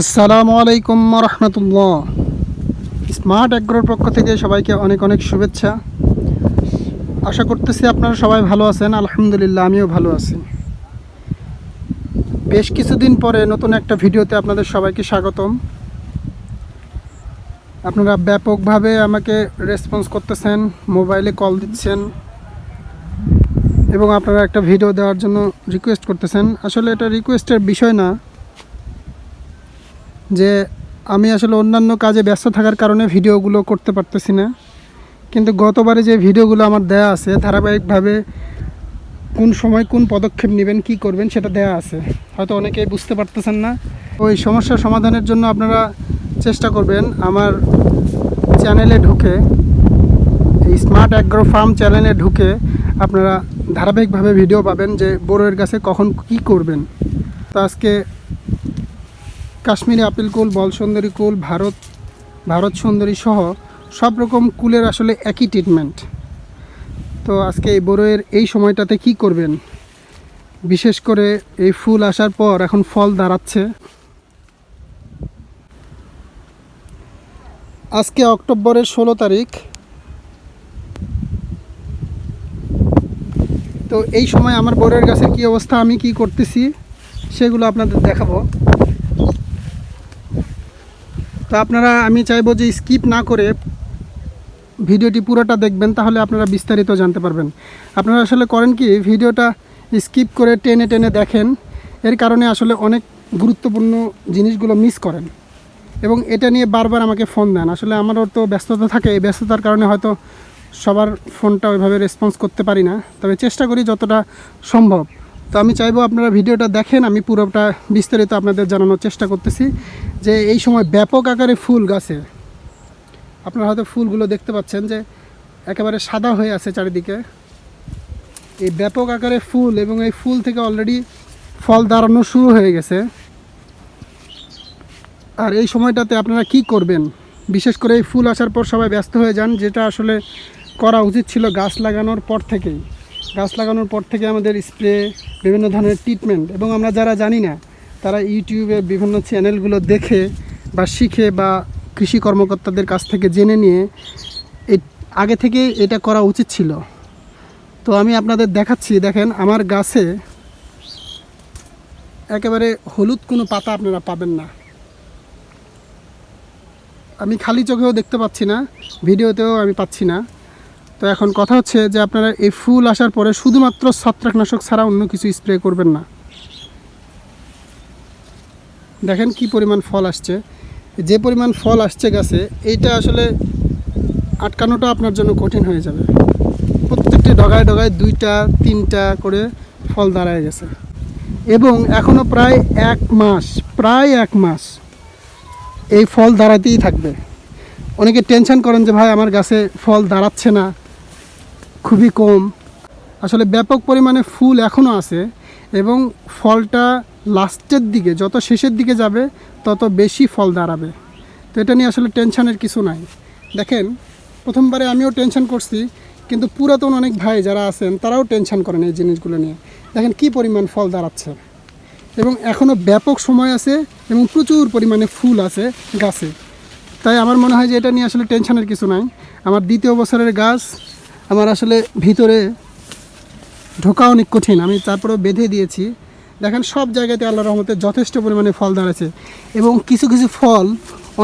আসসালামু আলাইকুম রহমতুল্লাহ। স্মার্ট অ্যাগ্রোর পক্ষ থেকে সবাইকে অনেক অনেক শুভেচ্ছা। আশা করতেছি আপনারা সবাই ভালো আছেন, আলহামদুলিল্লাহ আমিও ভালো আছি। বেশ কিছুদিন পরে নতুন একটা ভিডিওতে আপনাদের সবাইকে স্বাগতম। আপনারা ব্যাপকভাবে আমাকে রেসপন্স করতেছেন মোবাইলে কল দিচ্ছেন, এবং আপনারা একটা ভিডিও দেওয়ার জন্য রিকোয়েস্ট করতেছেন। আসলে এটা রিকোয়েস্টের বিষয় না। যে আমি আসলে অন্যান্য কাজে ব্যস্ত থাকার কারণে ভিডিওগুলো করতে পারতেছি না। কিন্তু গতবারে যে ভিডিওগুলো আমার দেয়া আছে, ধারাবাহিকভাবে কোন সময় কোন পদক্ষেপ নেবেন, কি করবেন সেটা দেয়া আছে। হয়তো অনেকেই বুঝতে পারতেছেন না। ওই সমস্যার সমাধানের জন্য আপনারা চেষ্টা করবেন আমার চ্যানেলে ঢুকে, এই স্মার্ট অ্যাগ্রো ফার্ম চ্যানেলে ঢুকে আপনারা ধারাবাহিকভাবে ভিডিও পাবেন যে বড়োয়ের কাছে কখন কি করবেন। তো আজকে কাশ্মীরি আপেল কুল বল সুন্দরী কুল, ভারত ভারত সুন্দরী সহ সব রকম কুলের আসলে একই ট্রিটমেন্ট তো আজকে এই বড়োয়ের এই সময়টাতে কি করবেন? বিশেষ করে এই ফুল আসার পর এখন ফল দাঁড়াচ্ছে। আজকে অক্টোবরের ষোলো তারিখ। তো এই সময় আমার বড়ের গাছের কি অবস্থা, আমি কি করতেছি, সেগুলো আপনাদের দেখাবো। তো আপনারা, আমি চাইব যে স্কিপ না করে ভিডিওটি পুরোটা দেখবেন, তাহলে আপনারা বিস্তারিত জানতে পারবেন। আপনারা আসলে করেন কি, ভিডিওটা স্কিপ করে টেনে টেনে দেখেন, এর কারণে আসলে অনেক গুরুত্বপূর্ণ জিনিসগুলো মিস করেন। এবং এটা নিয়ে বারবার আমাকে ফোন দেন। আসলে আমারও তো ব্যস্ততা থাকে, এই ব্যস্ততার কারণে হয়তো সবার ফোনটা ওইভাবে রেসপন্স করতে পারি না। তবে চেষ্টা করি যতটা সম্ভব। তো আমি চাইব আপনারা ভিডিওটা দেখেন, আমি পুরোটা বিস্তারিত আপনাদের জানানোর চেষ্টা করতেছি যে এই সময় ব্যাপক আকারে ফুল গাছে। আপনারা হয়তো ফুলগুলো দেখতে পাচ্ছেন যে একেবারে সাদা হয়ে আছে চারিদিকে। এই ব্যাপক আকারে ফুল এবং এই ফুল থেকে অলরেডি ফল দাঁড়ানো শুরু হয়ে গেছে। আর এই সময়টাতে আপনারা কি করবেন? বিশেষ করে এই ফুল আসার পর সবাই ব্যস্ত হয়ে যান, যেটা আসলে করা উচিত ছিল গাছ লাগানোর পর থেকেই। গাছ লাগানোর পর থেকে আমাদের স্প্রে, বিভিন্ন ধরনের ট্রিটমেন্ট এবং আমরা যারা জানি না, তারা ইউটিউবে বিভিন্ন চ্যানেলগুলো দেখে বা শিখে বা কৃষি কর্মকর্তাদের কাছ থেকে জেনে নিয়ে আগে থেকে এটা করা উচিত ছিল। তো আমি আপনাদের দেখাচ্ছি, দেখেন আমার গাছে একেবারে হলুদ কোনো পাতা আপনারা পাবেন না। আমি খালি চোখেও দেখতে পাচ্ছি না, ভিডিওতেও আমি পাচ্ছি না। তো এখন কথা হচ্ছে যে আপনারা এই ফুল আসার পরে শুধুমাত্র ছত্রাকনাশক ছাড়া অন্য কিছু স্প্রে করবেন না। দেখেন কি পরিমাণ ফল আসছে। যে পরিমাণ ফল আসছে গাছে, এইটা আসলে আটকানোটা আপনার জন্য কঠিন হয়ে যাবে। প্রত্যেকটি ডগায় ডগায় দুইটা, তিনটা করে ফল দাঁড়ায় গেছে। এবং এখনও প্রায় এক মাস, প্রায় এক মাস এই ফল দাঁড়াতেই থাকবে। অনেকে টেনশন করেন যে, ভাই, আমার গাছে ফল দাঁড়াচ্ছে না। খুবই কম। আসলে ব্যাপক পরিমাণে ফুল এখনও আছে এবং ফলটা লাস্টের দিকে, যত শেষের দিকে যাবে, তত বেশি ফল দাঁড়াবে। তো এটা নিয়ে আসলে টেনশানের কিছু নাই। দেখেন, প্রথমবারে আমিও টেনশন করছি, কিন্তু পুরাতন অনেক ভাই যারা আছেন, তারাও টেনশন করেন এই জিনিসগুলো নিয়ে। দেখেন কি পরিমাণ ফল দাঁড়াচ্ছে। এবং এখনও ব্যাপক সময় আছে এবং প্রচুর পরিমাণে ফুল আছে গাছে। তাই আমার মনে হয় যে এটা নিয়ে আসলে টেনশনের কিছু নাই। আমার দ্বিতীয় বছরের গাছ আমার আসলে ভিতরে ঢোকা অনেক কঠিন। আমি তারপরেও বেঁধে দিয়েছি। দেখেন, সব জায়গাতে আল্লাহ রহমতে যথেষ্ট পরিমাণে ফল দাঁড়াচ্ছে এবং কিছু কিছু ফল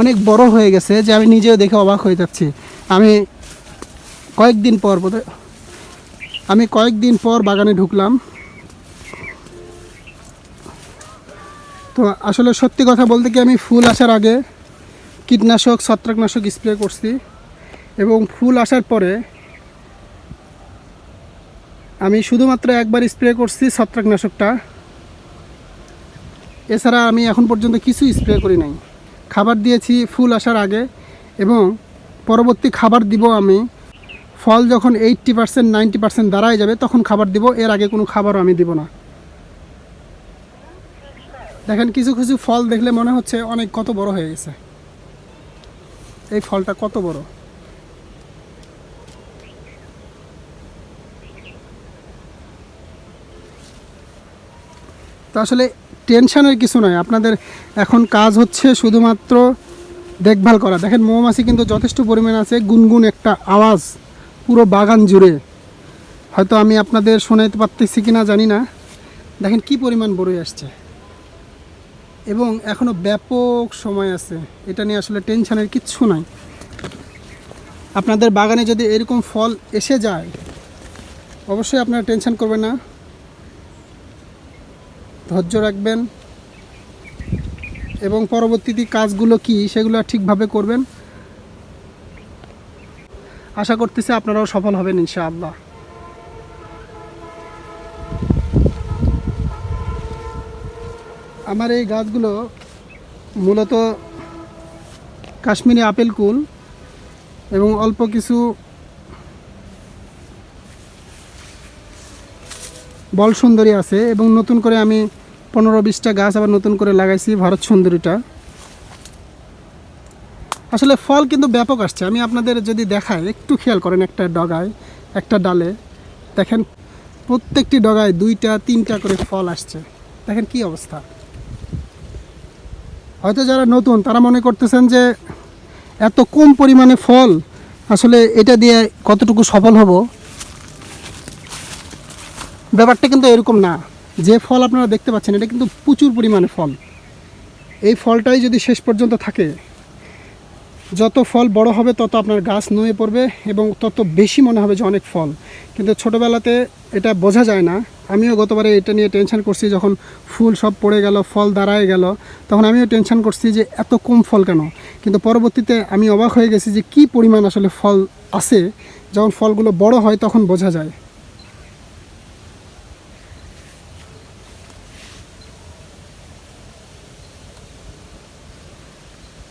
অনেক বড় হয়ে গেছে যে আমি নিজেও দেখে অবাক হয়ে যাচ্ছি। আমি কয়েকদিন পর আমি কয়েকদিন পর বাগানে ঢুকলাম। তো আসলে সত্যি কথা বলতে কি, আমি ফুল আসার আগে কীটনাশক, ছত্রাকনাশক স্প্রে করছি এবং ফুল আসার পরে আমি শুধুমাত্র একবার স্প্রে করছি ছত্রাকনাশকটা। এছাড়া আমি এখন পর্যন্ত কিছু স্প্রে করি নাই। খাবার দিয়েছি ফুল আসার আগে এবং পরবর্তী খাবার দিব আমি। ফল যখন এইট্টি পার্সেন্ট নাইনটি পার্সেন্ট দাঁড়ায় যাবে, তখন খাবার দিব। এর আগে কোনো খাবারও আমি দিব না। দেখেন, কিছু কিছু ফল দেখলে মনে হচ্ছে অনেক কত বড় হয়ে গেছে। এই ফলটা কত বড়? তো আসলে টেনশনের কিছু নয় আপনাদের এখন কাজ হচ্ছে শুধুমাত্র দেখভাল করা। দেখেন, মৌমাছি কিন্তু যথেষ্ট পরিমাণ আছে, গুনগুন একটা আওয়াজ, পুরো বাগান জুড়ে। হয়তো আমি আপনাদের শোনাইতে পারতেছি কিনা জানি না। দেখেন কি পরিমাণ বড়ই আসছে। এবং এখনও ব্যাপক সময় আছে। এটা নিয়ে আসলে টেনশনের কিচ্ছু নাই। আপনাদের বাগানে যদি এরকম ফল এসে যায়, অবশ্যই আপনারা টেনশন করবেন না। ধৈর্য রাখবেন এবং পরবর্তীতে কাজগুলো কি সেগুলো ঠিকভাবে করবেন। আশা করতেছি আপনারাও সফল হবেন ইনশাআল্লাহ। আমার এই গাছগুলো মূলত কাশ্মীরি আপেল কুল এবং অল্প কিছু বল সুন্দরী আছে এবং নতুন করে আমি পনেরো বিশটা গাছ আবার নতুন করে লাগাইছি ভারত সুন্দরীটা। আসলে ফল কিন্তু ব্যাপক আসছে। আমি আপনাদের যদি দেখাই, একটু খেয়াল করেন একটা ডগায়, একটা ডালে। দেখেন, প্রত্যেকটি ডগায় দুইটা, তিনটা করে ফল আসছে। দেখেন কি অবস্থা। হয়তো যারা নতুন, তারা মনে করতেছেন যে এত কম পরিমাণে ফল আসলে এটা দিয়ে কতটুকু সফল হব। ব্যাপারটা কিন্তু এরকম না। যে ফল আপনারা দেখতে পাচ্ছেন, এটা কিন্তু প্রচুর পরিমাণে ফল। এই ফলটাই যদি শেষ পর্যন্ত থাকে, যত ফল বড় হবে তত আপনার গাছ নুয়ে পড়বে এবং তত বেশি মনে হবে যে অনেক ফল। কিন্তু ছোটোবেলাতে এটা বোঝা যায় না। আমিও গতবারে এটা নিয়ে টেনশন করছি, যখন ফুল সব পড়ে গেল, ফল দাঁড়ায় গেল, তখন আমিও টেনশন করছি যে এত কম ফল কেন? কিন্তু পরবর্তীতে আমি অবাক হয়ে গেছি যে কি পরিমাণ আসলে ফল আছে। যখন ফলগুলো বড় হয় তখন বোঝা যায়।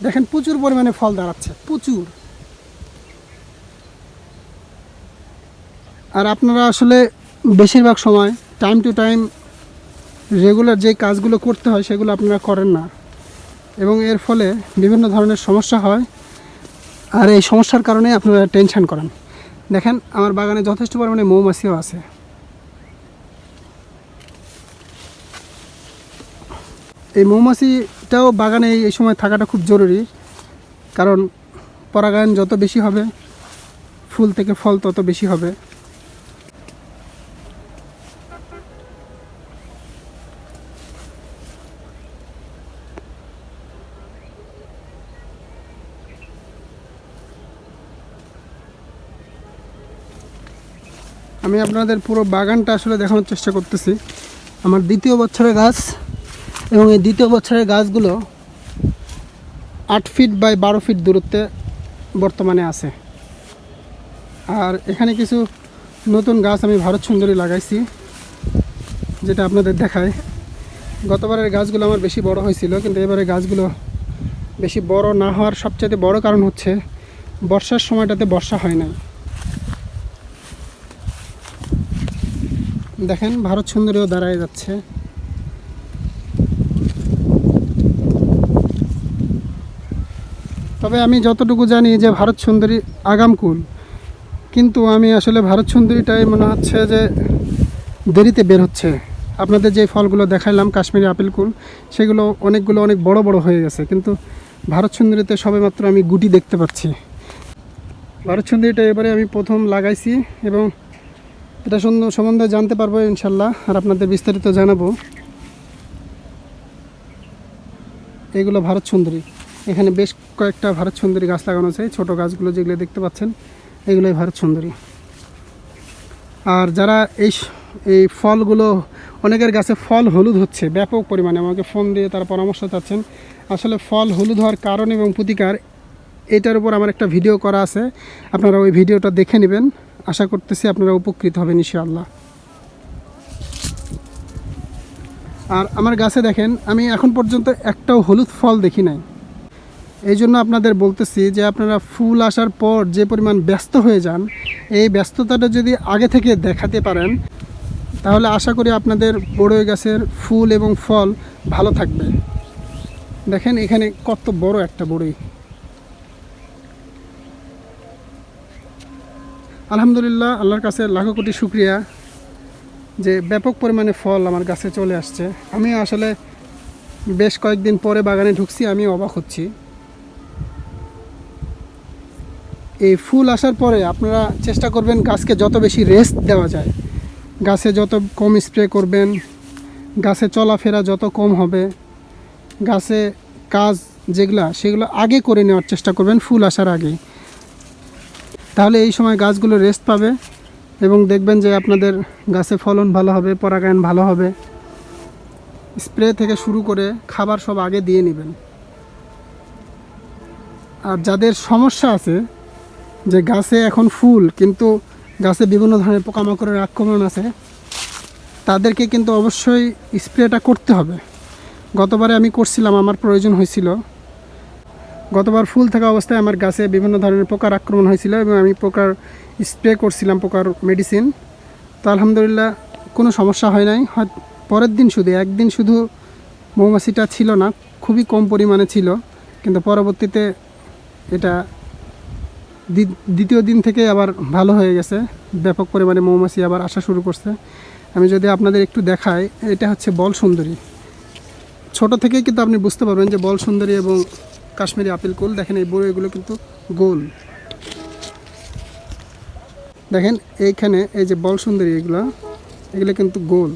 দেখেন প্রচুর পরিমাণে ফল দাঁড়াচ্ছে, প্রচুর। আর আপনারা আসলে বেশিরভাগ সময় টাইম টু টাইম রেগুলার যে কাজগুলো করতে হয় সেগুলো আপনারা করেন না। এবং এর ফলে বিভিন্ন ধরনের সমস্যা হয়, আর এই সমস্যার কারণে আপনারা টেনশান করেন। দেখেন, আমার বাগানে যথেষ্ট পরিমাণে মৌমাছিও আছে। এই মৌমাছিটাও বাগানে এই সময় থাকাটা খুব জরুরি। কারণ পরাগায়ন যত বেশি হবে, ফুল থেকে ফল তত বেশি হবে। আমি আপনাদের পুরো বাগানটা আসলে দেখানোর চেষ্টা করতেছি। আমার দ্বিতীয় বছরের গাছ। এবং এই দ্বিতীয় বছরের গাছগুলো আট ফিট বাই বারো ফিট দূরত্বে বর্তমানে আছে। আর এখানে কিছু নতুন গাছ আমি ভারত সুন্দরী লাগাইছি, যেটা আপনাদের দেখায় গতবারের গাছগুলো আমার বেশি বড় হয়েছিল, কিন্তু এবারে গাছগুলো বেশি বড় না হওয়ার সবচেয়ে বড় কারণ হচ্ছে বর্ষার সময়টাতে বর্ষা হয় নাই। দেখেন, ভারত সুন্দরীও দাঁড়ায় যাচ্ছে। তবে আমি যতটুকু জানি যে ভারত সুন্দরী আগাম কুল। কিন্তু আমি আসলে ভারত সুন্দরীটাই মনে হচ্ছে যে দেরিতে বের হচ্ছে। আপনাদের যে ফলগুলো দেখাইলাম, কাশ্মীরি আপেল কুল, সেগুলো অনেকগুলো অনেক বড় বড় হয়ে গেছে। কিন্তু ভারত সুন্দরীতে সবেমাত্র আমি গুটি দেখতে পাচ্ছি। ভারত সুন্দরীটা এবারে আমি প্রথম লাগাইছি এবং এটা সুন্দর সম্বন্ধে জানতে পারব ইনশাল্লাহ, আর আপনাদের বিস্তারিত জানাব। এগুলো ভারত সুন্দরী। এখানে বেশ কয়েকটা ভারত সুন্দরী গাছ লাগানো আছে। ছোট গাছগুলো যেগুলো দেখতে পাচ্ছেন, এগুলোই ভারত সুন্দরী। আর যারা এই এই ফলগুলো, অনেকের গাছে ফল হলুদ হচ্ছে, ব্যাপক পরিমাণে। আমাকে ফোন দিয়ে তারা পরামর্শ চাচ্ছেন। আসলে ফল হলুদ হওয়ার কারণ এবং প্রতিকার, এটার উপর আমার একটা ভিডিও করা আছে। আপনারা ওই ভিডিওটা দেখে নেবেন। আশা করতেছি আপনারা উপকৃত হবেন ইনশাআল্লাহ। আর আমার গাছে দেখেন, আমি এখন পর্যন্ত একটাও হলুদ ফল দেখি নাই। এই জন্য আপনাদের বলতেছি যে আপনারা ফুল আসার পর যে পরিমাণ ব্যস্ত হয়ে যান, এই ব্যস্ততাটা যদি আগে থেকে দেখাতে পারেন, তাহলে আশা করি আপনাদের বড়ই গাছের ফুল এবং ফল ভালো থাকবে। দেখেন এখানে কত বড় একটা বড়ই। আলহামদুলিল্লাহ, আল্লাহর কাছে লাখো কোটি শুক্রিয়া যে ব্যাপক পরিমাণে ফল আমার গাছে চলে আসছে। আমি আসলে বেশ কয়েকদিন পরে বাগানে ঢুকছি, আমি অবাক হচ্ছি। এই ফুল আসার পরে আপনারা চেষ্টা করবেন গাছকে যত বেশি রেস্ট দেওয়া যায়। গাছে যত কম স্প্রে করবেন, গাছে চলাফেরা যত কম হবে, গাছে কাজ যেগুলা সেগুলো আগে করে নেওয়ার চেষ্টা করবেন ফুল আসার আগে তাহলে এই সময় গাছগুলো রেস্ট পাবে এবং দেখবেন যে আপনাদের গাছে ফলন ভালো হবে, পরাগায়ন ভালো হবে। স্প্রে থেকে শুরু করে খাবার সব আগে দিয়ে নেবেন। আর যাদের সমস্যা আছে যে গাছে এখন ফুল, কিন্তু গাছে বিভিন্ন ধরনের পোকামাকড়ের আক্রমণ আছে, তাদেরকে কিন্তু অবশ্যই স্প্রেটা করতে হবে। গতবারে আমি করছিলাম, আমার প্রয়োজন হয়েছিল। গতবার ফুল থাকা অবস্থায় আমার গাছে বিভিন্ন ধরনের পোকার আক্রমণ হয়েছিল এবং আমি পোকার স্প্রে করছিলাম, পোকার মেডিসিন। তো আলহামদুলিল্লাহ কোনো সমস্যা হয় নাই। হয়, পরের দিন শুধু, একদিন শুধু মৌমাছিটা ছিল না, খুবই কম পরিমাণে ছিল, কিন্তু পরবর্তীতে এটা দ্বিতীয় দিন থেকে আবার ভালো হয়ে গেছে। ব্যাপক পরিমাণে মৌমাছি আবার আসা শুরু করছে। আমি যদি আপনাদের একটু দেখাই, এটা হচ্ছে বল সুন্দরী ছোট থেকেই কিন্তু আপনি বুঝতে পারবেন যে বল সুন্দরী এবং কাশ্মীরি আপেল কুল, দেখেন এই বড় এগুলো কিন্তু গোল। দেখেন এইখানে এই যে বল সুন্দরী এগুলো এগুলো কিন্তু গোল।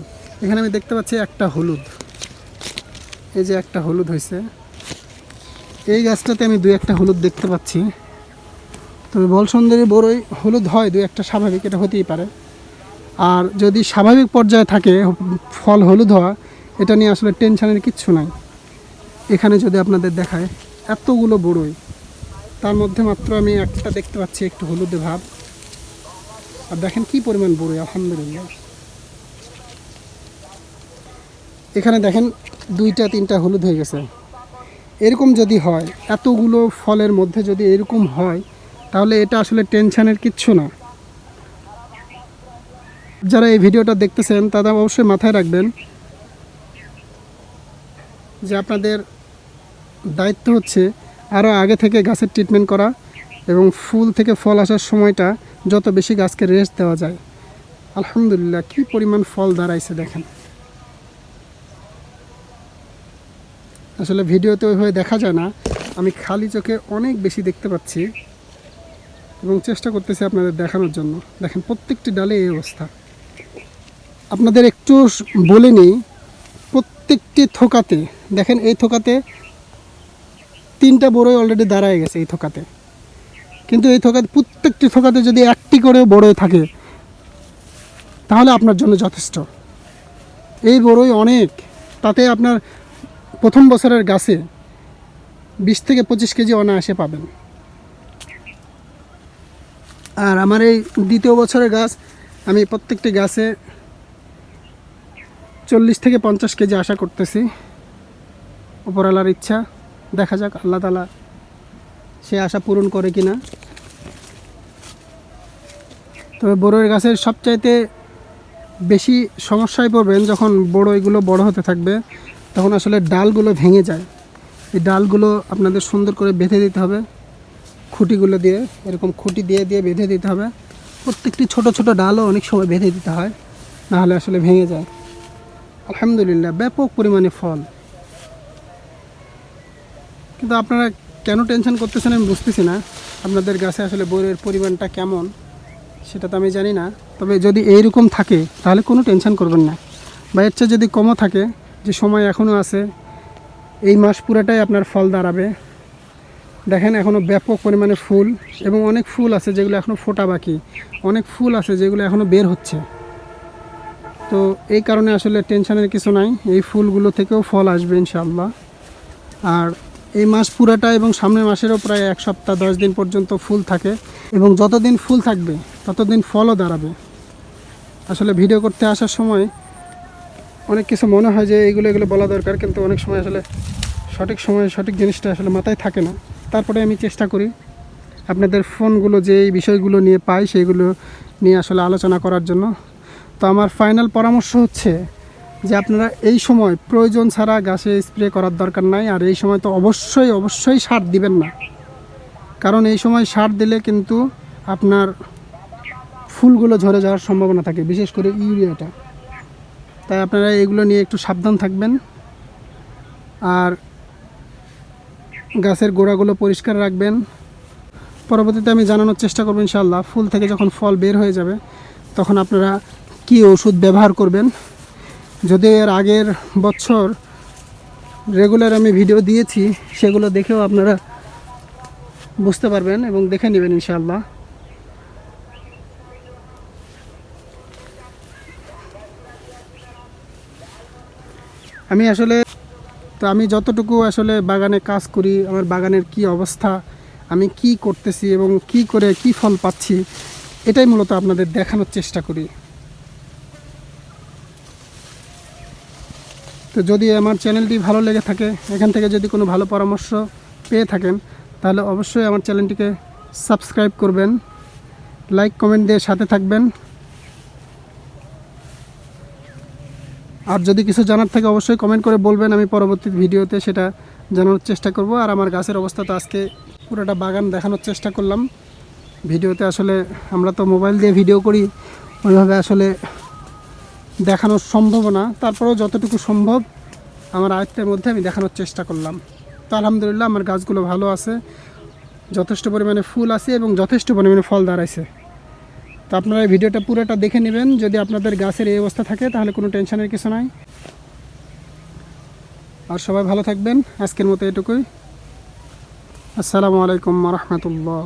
এখানে আমি দেখতে পাচ্ছি একটা হলুদ। এই যে একটা হলুদ হয়েছে এই গাছটাতে আমি দু একটা হলুদ দেখতে পাচ্ছি। তবে বল সুন্দরী বড়ই হলুদ হয়, দু একটা স্বাভাবিক, এটা হতেই পারে। আর যদি স্বাভাবিক পর্যায়ে থাকে, ফল হলুদ হওয়া, এটা নিয়ে আসলে টেনশানের কিচ্ছু নাই। এখানে যদি আপনাদের দেখায়, এতগুলো বড়ই, তার মধ্যে মাত্র আমি একটা দেখতে পাচ্ছি, একটু হলুদে ভাব। আর দেখেন কি পরিমাণ বড়ই, আলহামদুলিল্লাহ। এখানে দেখেন দুইটা, তিনটা হলুদ হয়ে গেছে। এরকম যদি হয়, এতগুলো ফলের মধ্যে যদি এরকম হয় তাহলে এটা আসলে টেনশনের কিচ্ছু না। যারা এই ভিডিওটা দেখতেছেন তারা অবশ্যই মাথায় রাখবেন যে আপনাদের দায়িত্ব হচ্ছে আরও আগে থেকে গাছের ট্রিটমেন্ট করা এবং ফুল থেকে ফল আসার সময়টা যত বেশি গাছকে রেস্ট দেওয়া যায়। আলহামদুলিল্লাহ, কি পরিমাণ ফল দাঁড়াইছে দেখেন। আসলে ভিডিওতে ওইভাবে দেখা যায় না। আমি খালি চোখে অনেক বেশি দেখতে পাচ্ছি। এবং চেষ্টা করতেছি আপনাদের দেখানোর জন্য। দেখেন, প্রত্যেকটি ডালে এই অবস্থা। আপনাদের একটু বলে নিই, প্রত্যেকটি থোকাতে, দেখেন এই থোকাতে তিনটা বড়ই অলরেডি দাঁড়ায় গেছে এই থোকাতে। কিন্তু এই থোকাতে, প্রত্যেকটি থোকাতে যদি একটি করে বড়ই থাকে, তাহলে আপনার জন্য যথেষ্ট। এই বড়ই অনেক। তাতে আপনার প্রথম বছরের গাছে বিশ থেকে পঁচিশ কেজি অনায়াসে পাবেন। আর আমার এই দ্বিতীয় বছরের গাছ, আমি প্রত্যেকটি গাছে চল্লিশ থেকে পঞ্চাশ কেজি আশা করতেছি। উপরওয়ালার ইচ্ছা, দেখা যাক আল্লাহ তালা সে আশা পূরণ করে কি না তবে বড়ইয়ের গাছের সবচাইতে বেশি সমস্যায় পড়বেন যখন বড় এগুলো বড় হতে থাকবে, তখন আসলে ডালগুলো ভেঙে যায়। এই ডালগুলো আপনাদের সুন্দর করে বেঁধে দিতে হবে। খুঁটিগুলো দিয়ে, এরকম খুঁটি দিয়ে দিয়ে বেঁধে দিতে হবে। প্রত্যেকটি ছোট ছোট ডালও অনেক সময় বেঁধে দিতে হয় নাহলে আসলে ভেঙে যায়। আলহামদুলিল্লাহ, ব্যাপক পরিমাণে ফল। কিন্তু আপনারা কেন টেনশন করতেছেন আমি বুঝতেছি না। আপনাদের গাছে আসলে বইয়ের পরিমাণটা কেমন, সেটা তো আমি জানি না। তবে যদি এইরকম থাকে, তাহলে কোনো টেনশন করবেন না। বা এর চেয়ে যদি কমও থাকে, যে সময় এখনও আছে, এই মাস পুরাটাই আপনার ফল দাঁড়াবে। দেখেন এখনও ব্যাপক পরিমাণে ফুল এবং অনেক ফুল আছে যেগুলো এখনও ফোটা বাকি। অনেক ফুল আছে যেগুলো এখনও বের হচ্ছে। তো এই কারণে আসলে টেনশনের কিছু নাই, এই ফুলগুলো থেকেও ফল আসবে ইনশাআল্লাহ। আর এই মাস পুরাটা এবং সামনের মাসেরও প্রায় এক সপ্তাহ, দশ দিন পর্যন্ত ফুল থাকে এবং যতদিন ফুল থাকবে, ততদিন ফলও দাঁড়াবে। আসলে ভিডিও করতে আসার সময় অনেক কিছু মনে হয় যে এইগুলো এগুলো বলা দরকার, কিন্তু অনেক সময় আসলে সঠিক সময়ে সঠিক জিনিসটা আসলে মাথায় থাকে না। তারপরে আমি চেষ্টা করি আপনাদের ফোনগুলো যে বিষয়গুলো নিয়ে পাই সেইগুলো নিয়ে আসলে আলোচনা করার জন্য। তো আমার ফাইনাল পরামর্শ হচ্ছে যে আপনারা এই সময় প্রয়োজন ছাড়া গাছে স্প্রে করার দরকার নাই, আর এই সময় তো অবশ্যই অবশ্যই সার দিবেন না। কারণ এই সময় সার দিলে কিন্তু আপনার ফুলগুলো ঝরে যাওয়ার সম্ভাবনা থাকে, বিশেষ করে ইউরিয়াটা। তাই আপনারা এগুলো নিয়ে একটু সাবধান থাকবেন। আর গাছের গোড়াগুলো পরিষ্কার রাখবেন। পরবর্তীতে আমি জানানোর চেষ্টা করব ইনশাল্লাহ ফুল থেকে যখন ফল বের হয়ে যাবে, তখন আপনারা কি ওষুধ ব্যবহার করবেন। যদি এর আগের বছর রেগুলার আমি ভিডিও দিয়েছি, সেগুলো দেখেও আপনারা বুঝতে পারবেন এবং দেখে নেবেন ইনশাল্লাহ আমি আসলে তো আমি যতটুকু আসলে বাগানে কাজ করি, আমার বাগানের কি অবস্থা, আমি কি করতেছি এবং কি করে কি ফল পাচ্ছি, এটাই মূলত আপনাদের দেখানোর চেষ্টা করি। তো যদি আমার চ্যানেলটি ভালো লেগে থাকে, এখান থেকে যদি কোনো ভালো পরামর্শ পেয়ে থাকেন, তাহলে অবশ্যই আমার চ্যানেলটিকে সাবস্ক্রাইব করবেন, লাইক, কমেন্ট দিয়ে সাথে থাকবেন। আর যদি কিছু জানার থাকে অবশ্যই কমেন্ট করে বলবেন, আমি পরবর্তী ভিডিওতে সেটা জানানোর চেষ্টা করব। আর আমার গাছের অবস্থা তো আজকে পুরোটা বাগান দেখানোর চেষ্টা করলাম। ভিডিওতে আসলে আমরা তো মোবাইল দিয়ে ভিডিও করি, ওইভাবে আসলে দেখানো সম্ভব না। তারপরেও যতটুকু সম্ভব আমার আয়ত্তের মধ্যে আমি দেখানোর চেষ্টা করলাম। তো আলহামদুলিল্লাহ আমার গাছগুলো ভালো আছে, যথেষ্ট পরিমাণে ফুল আছে এবং যথেষ্ট পরিমাণে ফল দাঁড়াইছে। তো আপনারা ভিডিওটা পুরোটা দেখে নেবেন। যদি আপনাদের গাছের এই অবস্থা থাকে, তাহলে কোনো টেনশনের কিছু নাই। আর সবাই ভালো থাকবেন। আজকের মতো এটুকুই। আসসালামু আলাইকুম রহমতুল্লাহ।